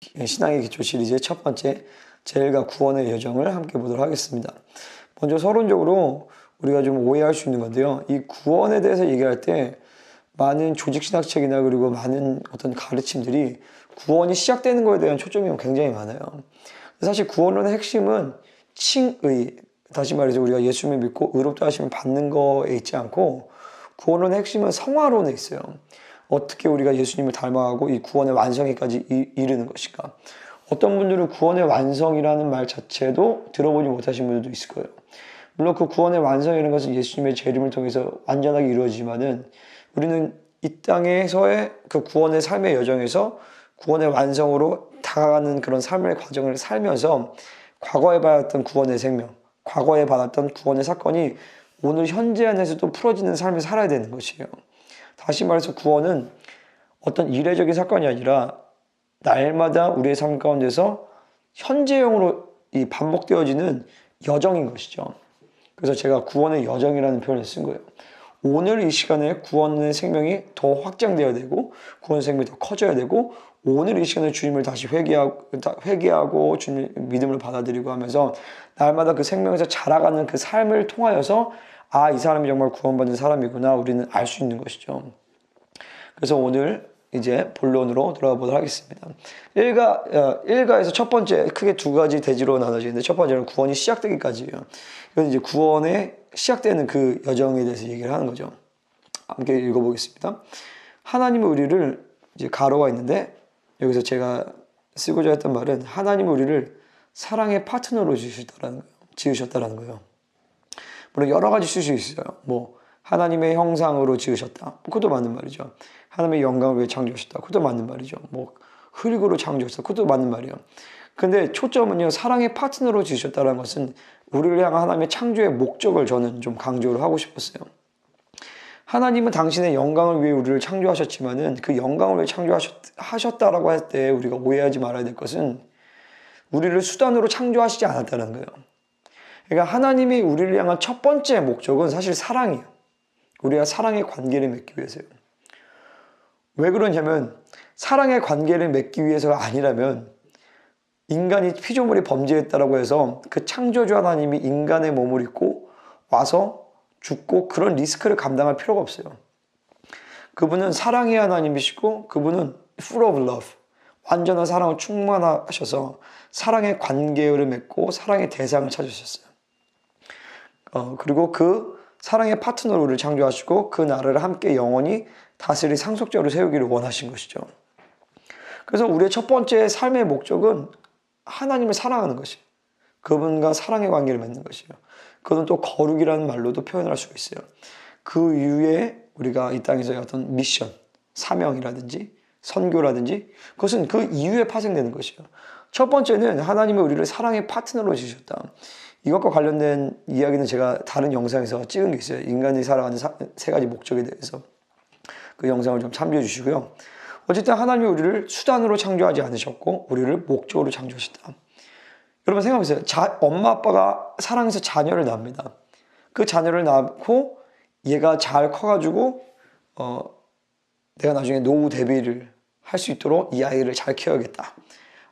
신앙의 기초 시리즈의 첫 번째 제일과 구원의 여정을 함께 보도록 하겠습니다. 먼저 서론적으로 우리가 좀 오해할 수 있는 건데요. 이 구원에 대해서 얘기할 때 많은 조직신학책이나 그리고 많은 어떤 가르침들이 구원이 시작되는 것에 대한 초점이 굉장히 많아요. 사실 구원론의 핵심은 칭의, 다시 말해서 우리가 예수님을 믿고 의롭다 하시면 받는 거에 있지 않고 구원론의 핵심은 성화론에 있어요. 어떻게 우리가 예수님을 닮아가고 이 구원의 완성에까지 이- 이르는 것인가. 어떤 분들은 구원의 완성이라는 말 자체도 들어보지 못하신 분들도 있을 거예요. 물론 그 구원의 완성이라는 것은 예수님의 재림을 통해서 완전하게 이루어지지만은 우리는 이 땅에서의 그 구원의 삶의 여정에서 구원의 완성으로 다가가는 그런 삶의 과정을 살면서 과거에 받았던 구원의 생명, 과거에 받았던 구원의 사건이 오늘 현재 안에서도 풀어지는 삶을 살아야 되는 것이에요. 다시 말해서 구원은 어떤 이례적인 사건이 아니라 날마다 우리의 삶 가운데서 현재형으로 이 반복되어지는 여정인 것이죠. 그래서 제가 구원의 여정이라는 표현을 쓴 거예요. 오늘 이 시간에 구원의 생명이 더 확장되어야 되고 구원의 생명이 더 커져야 되고 오늘 이 시간에 주님을 다시 회개하고 주님 믿음을 받아들이고 하면서 날마다 그 생명에서 자라가는 그 삶을 통하여서 아, 이 사람이 정말 구원받는 사람이구나 우리는 알 수 있는 것이죠. 그래서 오늘 이제 본론으로 들어가 보도록 하겠습니다. 1가, 어, 1가에서 첫 번째 크게 두 가지 대지로 나눠지는데 첫 번째는 구원이 시작되기까지예요. 이건 이제 구원의 시작되는 그 여정에 대해서 얘기를 하는 거죠. 함께 읽어보겠습니다. 하나님의 우리를 이제 가로가 있는데 여기서 제가 쓰고자 했던 말은 하나님의 우리를 사랑의 파트너로 지으셨다라는 거예요. 지으셨다라는 거예요. 물론 여러 가지 쓸 수 있어요. 뭐 하나님의 형상으로 지으셨다. 뭐 그것도 맞는 말이죠. 하나님의 영광을 위해 창조하셨다. 그것도 맞는 말이죠. 뭐 흙으로 창조하셨다. 그것도 맞는 말이에요. 근데 초점은요. 사랑의 파트너로 지으셨다는 것은 우리를 향한 하나님의 창조의 목적을 저는 좀 강조를 하고 싶었어요. 하나님은 당신의 영광을 위해 우리를 창조하셨지만은 그 영광을 위해 창조하셨다라고 할 때 우리가 오해하지 말아야 될 것은 우리를 수단으로 창조하시지 않았다는 거예요. 그러니까 하나님이 우리를 향한 첫 번째 목적은 사실 사랑이에요. 우리가 사랑의 관계를 맺기 위해서요. 왜 그러냐면 사랑의 관계를 맺기 위해서가 아니라면 인간이 피조물이 범죄했다라고 해서 그 창조주 하나님이 인간의 몸을 입고 와서 죽고 그런 리스크를 감당할 필요가 없어요. 그분은 사랑의 하나님이시고 그분은 full of love. 완전한 사랑을 충만하셔서 사랑의 관계를 맺고 사랑의 대상을 찾으셨어요. 어, 그리고 그 사랑의 파트너로 우리를 창조하시고 그 나라를 함께 영원히 다스릴 상속자로 세우기를 원하신 것이죠. 그래서 우리의 첫 번째 삶의 목적은 하나님을 사랑하는 것이에요. 그분과 사랑의 관계를 맺는 것이에요. 그건 또 거룩이라는 말로도 표현할 수가 있어요. 그 이후에 우리가 이 땅에서의 어떤 미션, 사명이라든지 선교라든지 그것은 그 이후에 파생되는 것이에요. 첫 번째는 하나님이 우리를 사랑의 파트너로 주셨다. 이것과 관련된 이야기는 제가 다른 영상에서 찍은 게 있어요. 인간이 살아가는 사- 세 가지 목적에 대해서. 그 영상을 좀 참조해 주시고요. 어쨌든 하나님이 우리를 수단으로 창조하지 않으셨고 우리를 목적으로 창조하셨다. 여러분 생각해보세요. 자, 엄마 아빠가 사랑해서 자녀를 낳습니다. 그 자녀를 낳고 얘가 잘 커가지고 어, 내가 나중에 노후 대비를 할 수 있도록 이 아이를 잘 키워야겠다.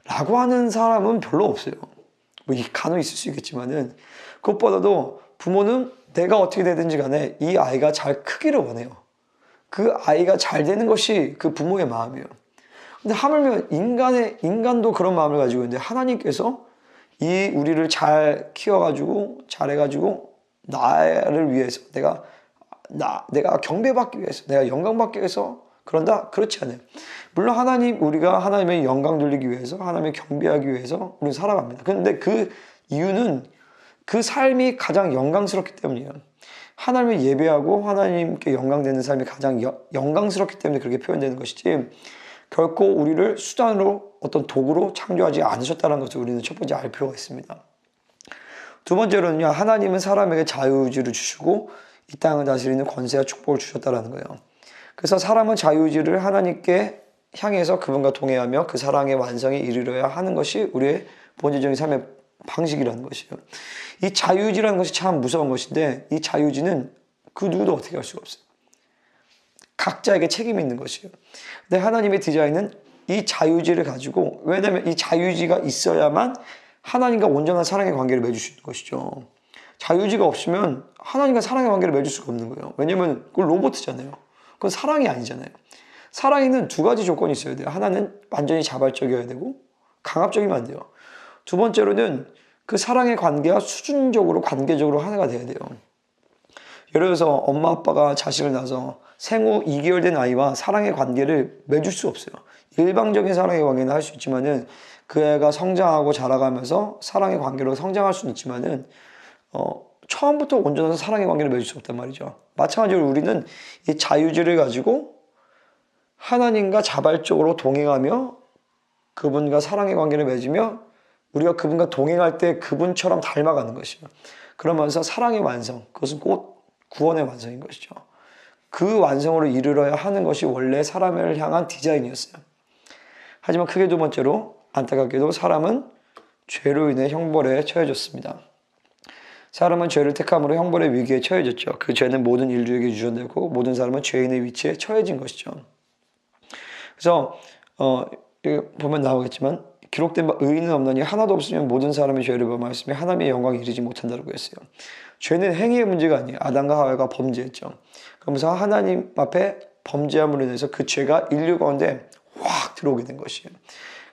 라고 하는 사람은 별로 없어요. 뭐 이게 간혹 있을 수 있겠지만은 그것보다도 부모는 내가 어떻게 되든지 간에 이 아이가 잘 크기를 원해요. 그 아이가 잘 되는 것이 그 부모의 마음이에요. 근데 하물며 인간의 인간도 그런 마음을 가지고 있는데 하나님께서 이 우리를 잘 키워가지고 잘해가지고 나를 위해서 내가 나 내가 경배받기 위해서 내가 영광받기 위해서 그런다 그렇지 않아요. 물론 하나님 우리가 하나님의 영광 돌리기 위해서 하나님의 경배하기 위해서 우리는 살아갑니다. 그런데 그 이유는 그 삶이 가장 영광스럽기 때문이에요. 하나님을 예배하고 하나님께 영광되는 삶이 가장 여- 영광스럽기 때문에 그렇게 표현되는 것이지 결코 우리를 수단으로 어떤 도구로 창조하지 않으셨다는 것을 우리는 첫 번째 알 필요가 있습니다. 두 번째로는요, 하나님은 사람에게 자유의지를 주시고 이 땅을 다스리는 권세와 축복을 주셨다는 거예요. 그래서 사람은 자유의지를 하나님께 향해서 그분과 동행하며 그 사랑의 완성에 이르러야 하는 것이 우리의 본질적인 삶의 방식이라는 것이에요. 이 자유의지라는 것이 참 무서운 것인데 이 자유의지는 그 누구도 어떻게 할 수가 없어요. 각자에게 책임이 있는 것이에요. 근데 하나님의 디자인은 이 자유지를 가지고 왜냐하면 이 자유지가 있어야만 하나님과 온전한 사랑의 관계를 맺을 수 있는 것이죠. 자유지가 없으면 하나님과 사랑의 관계를 맺을 수가 없는 거예요. 왜냐하면 그건 로봇이잖아요. 그건 사랑이 아니잖아요. 사랑에는 두 가지 조건이 있어야 돼요. 하나는 완전히 자발적이어야 되고 강압적이면 안 돼요. 두 번째로는 그 사랑의 관계가 수준적으로 관계적으로 하나가 돼야 돼요. 예를 들어서 엄마 아빠가 자식을 낳아서 생후 2개월 된 아이와 사랑의 관계를 맺을 수 없어요. 일방적인 사랑의 관계는 할 수 있지만은 그 애가 성장하고 자라가면서 사랑의 관계로 성장할 수는 있지만은 어, 처음부터 온전한 사랑의 관계를 맺을 수 없단 말이죠. 마찬가지로 우리는 이 자유지를 가지고 하나님과 자발적으로 동행하며 그분과 사랑의 관계를 맺으며 우리가 그분과 동행할 때 그분처럼 닮아가는 것이요. 그러면서 사랑의 완성, 그것은 곧 구원의 완성인 것이죠. 그 완성으로 이르러야 하는 것이 원래 사람을 향한 디자인이었어요. 하지만 크게 두 번째로 안타깝게도 사람은 죄로 인해 형벌에 처해졌습니다. 사람은 죄를 택함으로 형벌의 위기에 처해졌죠. 그 죄는 모든 인류에게 유전되고 모든 사람은 죄인의 위치에 처해진 것이죠. 그래서 어, 보면 나오겠지만 기록된 바 의인은 없나니 하나도 없으면 모든 사람이 죄를 범하였으며 하나님의 영광이 이르지 못한다고 했어요. 죄는 행위의 문제가 아니에요. 아담과 하와가 범죄했죠. 그러면서 하나님 앞에 범죄함으로 인해서 그 죄가 인류 가운데 확 들어오게 된 것이에요.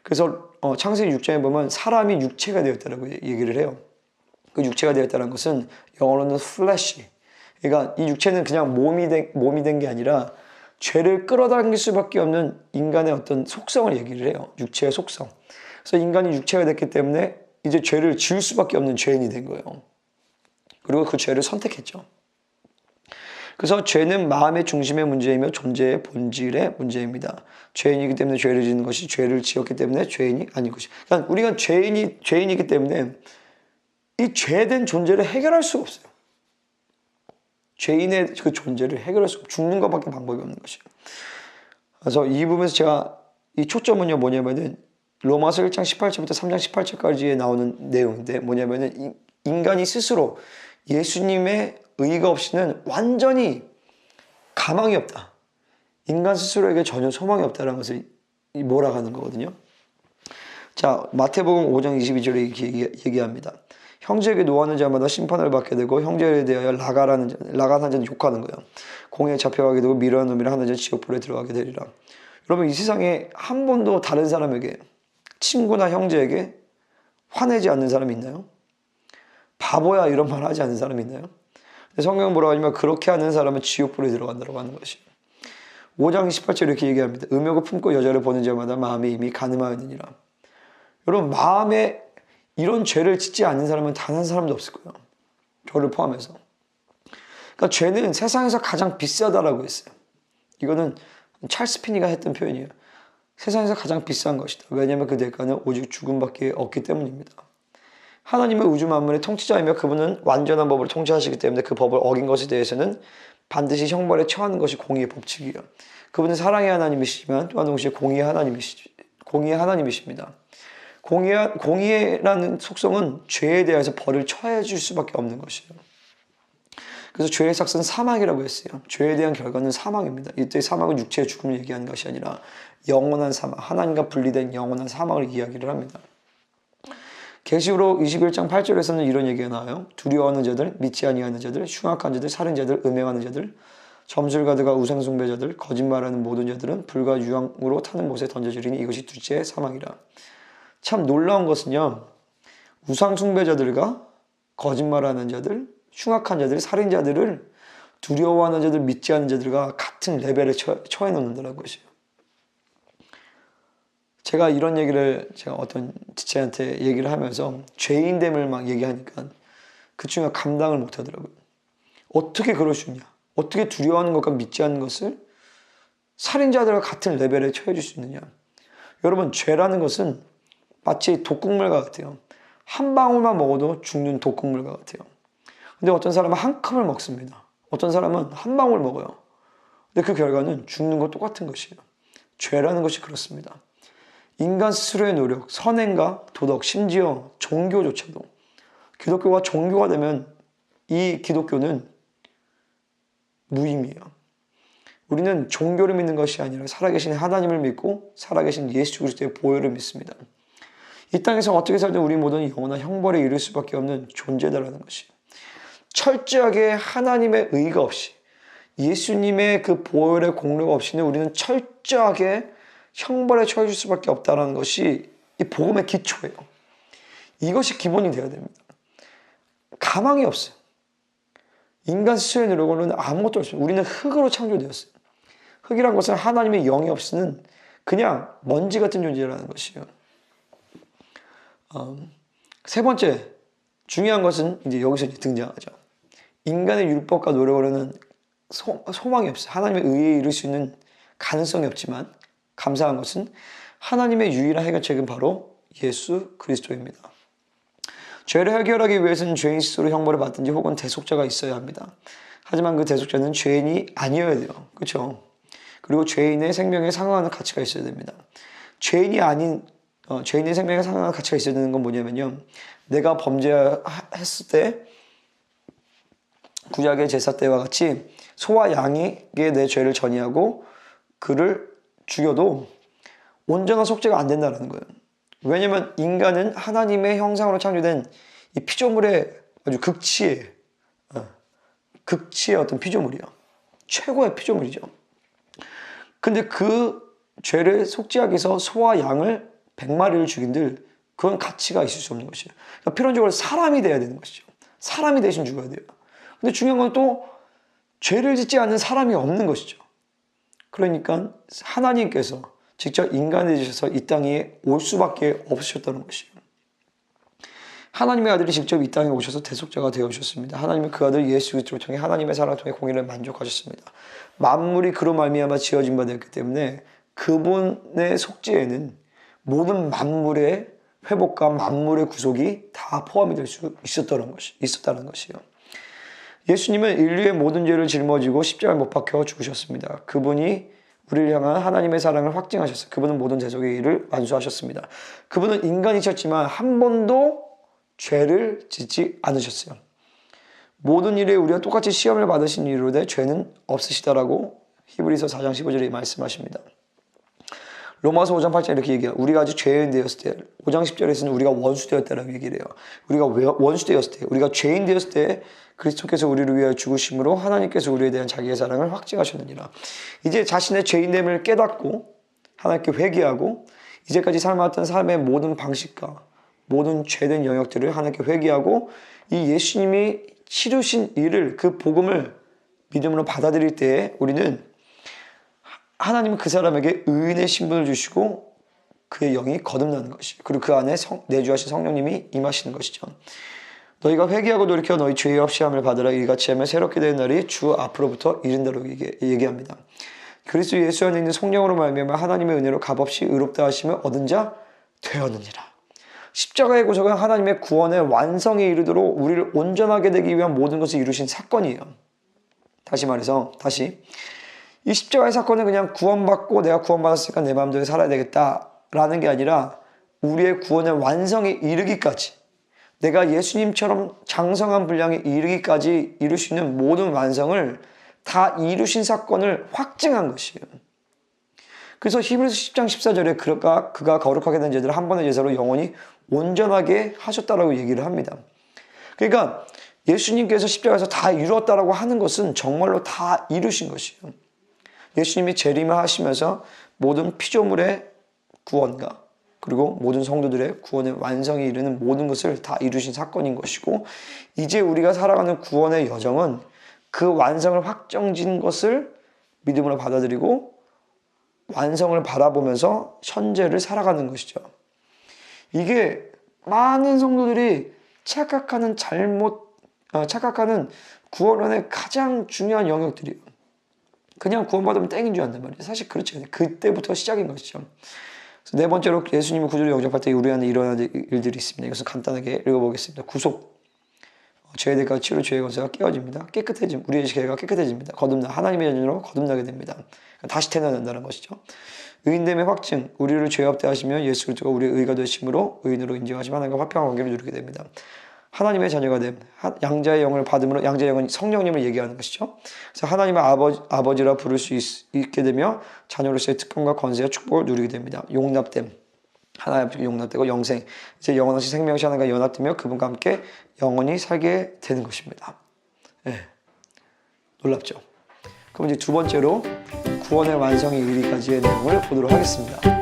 그래서 어, 창세기 6장에 보면 사람이 육체가 되었다라고 얘기를 해요. 그 육체가 되었다는 것은 영어로는 플래시. 그러니까 이 육체는 그냥 몸이 된, 몸이 된 게 아니라 죄를 끌어당길 수밖에 없는 인간의 어떤 속성을 얘기를 해요. 육체의 속성. 그래서 인간이 육체가 됐기 때문에 이제 죄를 지을 수밖에 없는 죄인이 된 거예요. 그리고 그 죄를 선택했죠. 그래서 죄는 마음의 중심의 문제이며 존재의 본질의 문제입니다. 죄인이기 때문에 죄를 짓는 것이 죄를 지었기 때문에 죄인이 아닌 것이. 그러니까 우리가 죄인이 죄인이기 때문에 이 죄된 존재를 해결할 수가 없어요. 죄인의 그 존재를 해결할 수 죽는 것밖에 방법이 없는 것이에요. 그래서 이 부분에서 제가 이 초점은요 뭐냐면은 로마서 1장 18절부터 3장 18절까지에 나오는 내용인데 뭐냐면은 인간이 스스로 예수님의 의가 없이는 완전히 가망이 없다. 인간 스스로에게 전혀 소망이 없다는 것을 몰아가는 거거든요. 자, 마태복음 5장 22절에 이렇게 얘기합니다. 형제에게 노하는 자마다 심판을 받게 되고 형제에 대하여 라가라는 자, 라가한 자는 욕하는 거예요. 공에 잡혀가게 되고 미련한 놈이라 하는 자는 지옥불에 들어가게 되리라. 여러분 이 세상에 한 번도 다른 사람에게 친구나 형제에게 화내지 않는 사람이 있나요? 바보야 이런 말 하지 않는 사람이 있나요? 성경은 뭐라고 하냐면 그렇게 하는 사람은 지옥불에 들어간다고 하는 것이에요. 5장 18절 이렇게 얘기합니다. 음욕을 품고 여자를 보는 자마다 마음이 이미 가늠하였느니라. 여러분 마음에 이런 죄를 짓지 않는 사람은 단 한 사람도 없을 거예요. 저를 포함해서. 그러니까 죄는 세상에서 가장 비싸다라고 했어요. 이거는 찰스 피니가 했던 표현이에요. 세상에서 가장 비싼 것이다. 왜냐하면 그 대가는 오직 죽음밖에 없기 때문입니다. 하나님의 우주 만물의 통치자이며 그분은 완전한 법을 통치하시기 때문에 그 법을 어긴 것에 대해서는 반드시 형벌에 처하는 것이 공의의 법칙이에요. 그분은 사랑의 하나님이시지만 또한 동시에 공의의 하나님이시, 공의의 하나님이십니다. 공의, 공의라는 속성은 죄에 대해서 벌을 처해 줄 수밖에 없는 것이에요. 그래서 죄의 삭은 사망이라고 했어요. 죄에 대한 결과는 사망입니다. 이때 사망은 육체의 죽음을 얘기하는 것이 아니라 영원한 사망, 하나님과 분리된 영원한 사망을 이야기를 합니다. 계시록 21장 8절에서는 이런 얘기가 나와요. 두려워하는 자들, 믿지 아니하는 자들, 흉악한 자들, 살인자들, 음행하는 자들, 점술가드가 우상숭배자들, 거짓말하는 모든 자들은 불과 유황으로 타는 못에 던져지리니 이것이 둘째 사망이라. 참 놀라운 것은요. 우상 숭배자들과 거짓말하는 자들, 흉악한 자들, 살인자들을 두려워하는 자들, 믿지 않는 자들과 같은 레벨에 처, 처해 놓는다는 것이에요. 제가 이런 얘기를 제가 어떤 지체한테 얘기를 하면서 죄인됨을 막 얘기하니까 그 친구가 감당을 못 하더라고요. 어떻게 그럴 수 있냐? 어떻게 두려워하는 것과 믿지 않는 것을 살인자들과 같은 레벨에 처해줄 수 있느냐? 여러분, 죄라는 것은 마치 독국물과 같아요. 한 방울만 먹어도 죽는 독국물과 같아요. 근데 어떤 사람은 한 컵을 먹습니다. 어떤 사람은 한 방울 먹어요. 근데 그 결과는 죽는 것 똑같은 것이에요. 죄라는 것이 그렇습니다. 인간 스스로의 노력, 선행과 도덕, 심지어 종교조차도 기독교가 종교가 되면 이 기독교는 무의미해요. 우리는 종교를 믿는 것이 아니라 살아계신 하나님을 믿고 살아계신 예수 그리스도의 보혈을 믿습니다. 이 땅에서 어떻게 살든 우리 모두는 영원한 형벌에 이를 수밖에 없는 존재다라는 것이 철저하게 하나님의 의가 없이 예수님의 그 보혈의 공력 없이는 우리는 철저하게 형벌에 처해질 수밖에 없다는 것이 이 복음의 기초예요. 이것이 기본이 되어야 됩니다. 가망이 없어요. 인간 스스로의 노력으로는 아무것도 없습니다. 우리는 흙으로 창조되었어요. 흙이란 것은 하나님의 영이 없이는 그냥 먼지 같은 존재라는 것이에요. 음, 세 번째 중요한 것은 이제 여기서 이제 등장하죠. 인간의 율법과 노력으로는 소, 소망이 없어요. 하나님의 의에 이룰 수 있는 가능성이 없지만 감사한 것은 하나님의 유일한 해결책은 바로 예수 그리스도입니다. 죄를 해결하기 위해서는 죄인 스스로 형벌을 받든지 혹은 대속자가 있어야 합니다. 하지만 그 대속자는 죄인이 아니어야 돼요. 그렇죠? 그리고 죄인의 생명에 상응하는 가치가 있어야 됩니다. 죄인이 아닌 어, 죄인의 생명에 상응하는 가치가 있어야 되는 건 뭐냐면요. 내가 범죄했을 때 구약의 제사 때와 같이 소와 양에게 내 죄를 전이하고 그를 죽여도 온전한 속죄가 안 된다는 거예요. 왜냐면 인간은 하나님의 형상으로 창조된 이 피조물의 아주 극치의 어, 극치의 어떤 피조물이야. 최고의 피조물이죠. 근데 그 죄를 속죄하기 위해서 소와 양을 100마리를 죽인들 그건 가치가 있을 수 없는 것이에요. 그러니까 필연적으로 사람이 돼야 되는 것이죠. 사람이 대신 죽어야 돼요. 근데 중요한 건 또 죄를 짓지 않는 사람이 없는 것이죠. 그러니까 하나님께서 직접 인간이 되셔서 이 땅에 올 수밖에 없으셨다는 것이에요. 하나님의 아들이 직접 이 땅에 오셔서 대속자가 되어 주셨습니다. 하나님은 그 아들 예수 그리스도를 통해 하나님의 사랑을 통해 공의를 만족하셨습니다. 만물이 그로 말미암아 지어진 바 되었기 때문에 그분의 속죄에는 모든 만물의 회복과 만물의 구속이 다 포함이 될 수 있었다는 것이 있었다는 것이요. 예수님은 인류의 모든 죄를 짊어지고 십자가에 못 박혀 죽으셨습니다. 그분이 우리를 향한 하나님의 사랑을 확증하셨어요. 그분은 모든 대속의 일을 완수하셨습니다. 그분은 인간이셨지만 한 번도 죄를 짓지 않으셨어요. 모든 일에 우리가 똑같이 시험을 받으신 이유로 죄는 없으시다라고 히브리서 4장 15절에 말씀하십니다. 로마서 5장 8장 이렇게 얘기해요. 우리가 아직 죄인 되었을 때, 5장 10절에서는 우리가 원수 되었다라고 얘기를 해요. 우리가 원수 되었을 때, 우리가 죄인 되었을 때 그리스도께서 우리를 위하여 죽으심으로 하나님께서 우리에 대한 자기의 사랑을 확증하셨느니라. 이제 자신의 죄인됨을 깨닫고 하나님께 회개하고 이제까지 살아왔던 삶의 모든 방식과 모든 죄된 영역들을 하나님께 회개하고 이 예수님이 치르신 일을 그 복음을 믿음으로 받아들일 때에 우리는 하나님은 그 사람에게 의인의 신분을 주시고 그의 영이 거듭나는 것이 그리고 그 안에 성, 내주하신 성령님이 임하시는 것이죠. 너희가 회개하고 돌이켜 너희 죄의 없이함을 받으라 이같이 하면 새롭게 되는 날이 주 앞으로부터 이른다고 얘기, 합니다 그리스도 예수 안에 있는 성령으로 말미암아 하나님의 은혜로 값없이 의롭다 하시며 얻은 자 되었느니라. 십자가의 고속은 하나님의 구원의 완성에 이르도록 우리를 온전하게 되기 위한 모든 것을 이루신 사건이에요. 다시 말해서 다시 이 십자가의 사건은 그냥 구원받고 내가 구원받았으니까 내 마음대로 살아야 되겠다라는 게 아니라 우리의 구원의 완성에 이르기까지 내가 예수님처럼 장성한 분량에 이르기까지 이룰 수 있는 모든 완성을 다 이루신 사건을 확증한 것이에요. 그래서 히브리서 10장 14절에 그가, 그가 거룩하게 된 자들을 한 번의 제사로 영원히 온전하게 하셨다라고 얘기를 합니다. 그러니까 예수님께서 십자가에서 다 이루었다라고 하는 것은 정말로 다 이루신 것이에요. 예수님이 재림을 하시면서 모든 피조물의 구원과 그리고 모든 성도들의 구원의 완성에 이르는 모든 것을 다 이루신 사건인 것이고 이제 우리가 살아가는 구원의 여정은 그 완성을 확정진 것을 믿음으로 받아들이고 완성을 바라보면서 현재를 살아가는 것이죠. 이게 많은 성도들이 착각하는 잘못, 어, 착각하는 구원론의 가장 중요한 영역들이에요. 그냥 구원받으면 땡인 줄 안단 말이에요. 사실 그렇지 않아요. 그때부터 시작인 것이죠. 네 번째로 예수님을 구주로 영접할 때 우리 안에 일어나는 일들이 있습니다. 이것을 간단하게 읽어보겠습니다. 구속. 죄에 대가 치료 죄의 권세가 깨어집니다. 깨끗해짐. 우리의 죄가 깨끗해집니다. 거듭나. 하나님의 자녀로 거듭나게 됩니다. 다시 태어난다는 것이죠. 의인됨의 확증. 우리를 죄 없대 하시며 예수 그리스도가 우리의 의가 되심으로 의인으로 인정하시면 하나님과 화평한 관계를 누리게 됩니다. 하나님의 자녀가 됨, 하- 양자의 영을 받음으로 양자의 영은 성령님을 얘기하는 것이죠. 그래서 하나님의 아버지, 아버지라 부를 수 있, 게 되며 자녀로서의 특권과 권세와 축복을 누리게 됩니다. 용납됨, 하나님 아버지가 용납되고 영생, 이제 영원하신 생명시 하나가 연합되며 그분과 함께 영원히 살게 되는 것입니다. 예, 놀랍죠. 그럼 이제 두 번째로 구원의 완성이 이르기까지의 내용을 보도록 하겠습니다.